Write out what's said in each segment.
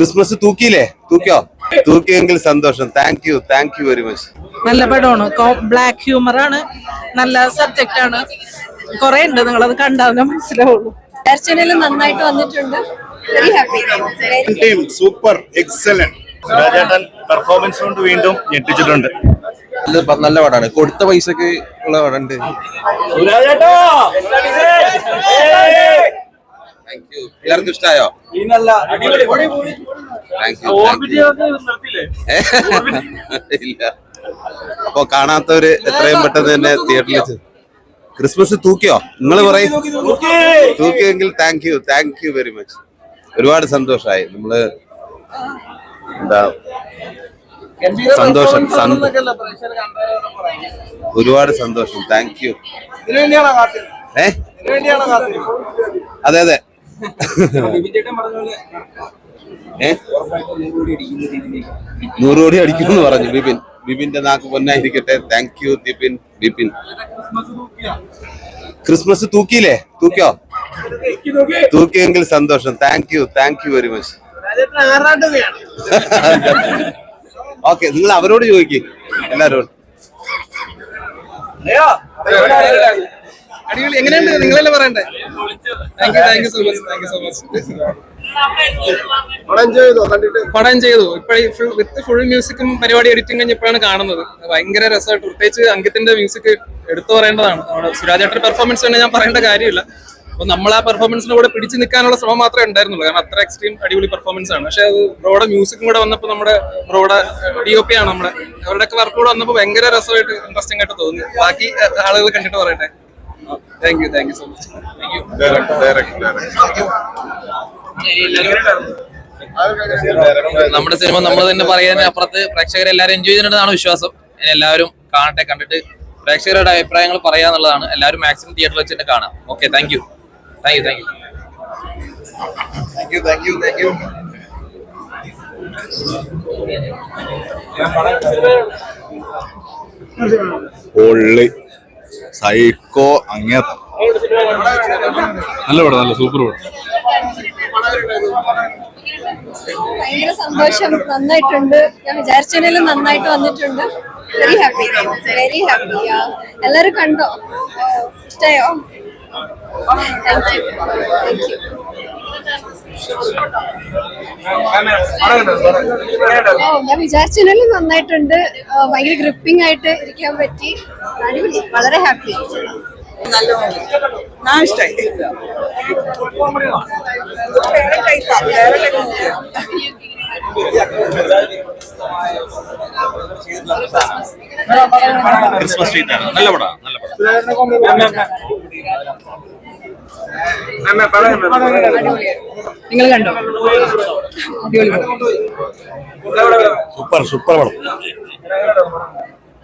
Christmas തൂക്കിയില്ലേ? തൂക്കിയോ? തൂക്കിയെങ്കിൽ സന്തോഷം. Thank you thank you very much നല്ല പടമാണ്. ബ്ലാക്ക് ഹ്യൂമർ ആണ്. നല്ല സബ്ജക്റ്റ് ആണ്. കുറെ ഉണ്ട്. നിങ്ങളത് കണ്ടാവുന്ന മനസ്സിലാവുള്ളൂ. നന്നായിട്ട് വന്നിട്ടുണ്ട്. Very happy team super excellent സുരാജേട്ടൻ performance കൊണ്ട് വീണ്ടും ഞെട്ടിച്ചിട്ടുണ്ട്. നല്ല പ- നല്ല പടമാണ് കൊടുത്ത പൈസക്ക് ഉള്ള പടമുണ്ട് താങ്ക് യു എല്ലാവർക്കും ഇഷ്ടമായോ ഇല്ല. അപ്പൊ കാണാത്തവര് എത്രയും പെട്ടെന്ന് തന്നെ തിയേറ്ററിൽ ക്രിസ്മസ് തൂക്കിയോ? നിങ്ങൾ പറയും. തൂക്കിയെങ്കിൽ thank you thank you very much ഒരുപാട് സന്തോഷമായി നമ്മൾ എന്താ സന്തോഷം ഒരുപാട് സന്തോഷം. താങ്ക് യു ഏ? അതെ അതെ. നൂറ് കോടി അടിക്കുമെന്ന് പറഞ്ഞു ബിപിൻ. ബിപിന്റെ നാക്ക് പൊന്നായിരിക്കട്ടെ. Thank you Bipin Bipin. Christmas തൂക്കിയില്ലേ? തൂക്കിയോ? തൂക്കിയെങ്കിൽ സന്തോഷം. Thank you thank you very much okay നിങ്ങൾ അവരോട് ചോദിക്കും. എല്ലാരോടും. അടിപൊളി. എങ്ങനെയുണ്ട്? നിങ്ങളല്ലേ പറയണ്ടേ? Thank you thank you so much thank you so much പടം ചെയ്തു? ഇപ്പഴീ ഫുൾ വിത്ത് ഫുൾ മ്യൂസിക്കും പരിപാടി എഡിറ്റിംഗ് കഴിഞ്ഞപ്പോഴാണ് കാണുന്നത്. ഭയങ്കര രസമായിട്ട്. പ്രത്യേകിച്ച് അങ്കിത്തിന്റെ മ്യൂസിക് എടുത്തു പറയേണ്ടതാണ്. നമ്മുടെ സുരാജേട്ടന്റെ പെർഫോമൻസ് തന്നെ ഞാൻ പറയേണ്ട കാര്യമില്ല. അപ്പൊ നമ്മൾ ആ പെർഫോമൻസിന് കൂടെ പിടിച്ചു നിൽക്കാനുള്ള ശ്രമം മാത്രമേ ഉണ്ടായിരുന്നുള്ളൂ. കാരണം അത്ര എക്സ്ട്രീം അടിപൊളി പെർഫോമൻസ് ആണ്. പക്ഷെ അത് ബ്രോയുടെ മ്യൂസിക്കും കൂടെ വന്നപ്പോൾ നമ്മുടെ ബ്രോയുടെ ഡി ഒ പി ആണ് നമ്മുടെ. അവരുടെയൊക്കെ വർക്ക് കൂടെ വന്നപ്പോൾ ഭയങ്കര രസമായിട്ട് ഇൻട്രസ്റ്റിംഗ് ആയിട്ട് തോന്നി. ബാക്കി ആളുകൾ കണ്ടിട്ട് പറയട്ടെ. Thank you thank you so much thank you നമ്മുടെ സിനിമ നമ്മൾ തന്നെ പറയുന്നതിന് അപ്പുറത്ത് പ്രേക്ഷകർ എല്ലാവരും എൻജോയ് ചെയ്യുന്നുണ്ടെന്നാണ് വിശ്വാസം. ഇനി എല്ലാവരും കാണട്ടെ കണ്ടിട്ട് പ്രേക്ഷകരുടെ അഭിപ്രായങ്ങൾ പറയാന്നുള്ളതാണ് എല്ലാവരും മാക്സിമം തിയേറ്ററിൽ വെച്ച് തന്നെ കാണാം. Okay thank you thank you thank you thank you thank you പൊള്ളി സൈക്കോ അങ്ങേത്ത നല്ല പടം നല്ല സൂപ്പർ പടം. ഭയങ്കര സന്തോഷം. നന്നായിട്ടുണ്ട്. ഞാൻ വിചാരിച്ചതിലും നന്നായിട്ട് വന്നിട്ടുണ്ട്. വെരി ഹാപ്പി വെരി ഹാപ്പി എല്ലാരും കണ്ടോ? ഇഷ്ടയോ? താങ്ക് യു ഞാൻ വിചാരിച്ചതിലും നന്നായിട്ടുണ്ട്. ഭയങ്കര ഗ്രിപ്പിംഗ് ആയിട്ട് ഇരിക്കാൻ പറ്റി. അടിപൊളി. വളരെ ഹാപ്പി ക്രിസ്മസ് ട്രീറ്റ് ആണ്. നല്ല പടാ നല്ല പടം. നിങ്ങൾ കണ്ടോ? അടിപൊളി സൂപ്പർ സൂപ്പർ പടം.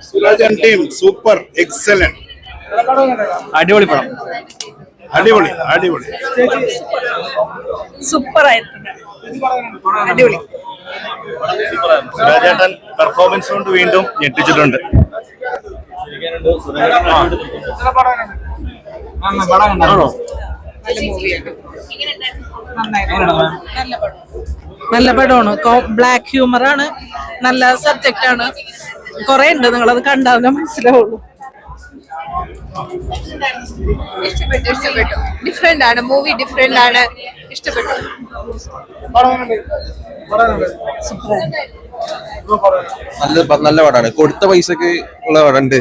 സുരാജൻ ടീം സൂപ്പർ എക്സലന്റ് അടിപൊളി പടം. അടിപൊളി അടിപൊളി. സൂപ്പർ ആയിട്ടുണ്ട് അടിപൊളി സുരാജേട്ടൻ പെർഫോമൻസ് കൊണ്ട് വീണ്ടും ഞെട്ടിച്ചിട്ടുണ്ട്. നല്ല പടമാണ്. ബ്ലാക്ക് ഹ്യൂമർ ആണ്. നല്ല സബ്ജക്റ്റ് ആണ്. കുറെ ഉണ്ട്. നിങ്ങൾ അത് കണ്ടാവുന്ന മനസ്സിലാവുള്ളൂ. ഇഷ്ടപ്പെട്ടു ഇഷ്ടപ്പെട്ടു. ഡിഫറെന്റ് ആണ്. മൂവി ഡിഫറെന്റ് ആണ്. ഇഷ്ടപ്പെട്ടു. നല്ല നല്ല പടമാണ്. കൊടുത്ത പൈസക്ക് ഉള്ള പടമുണ്ട്.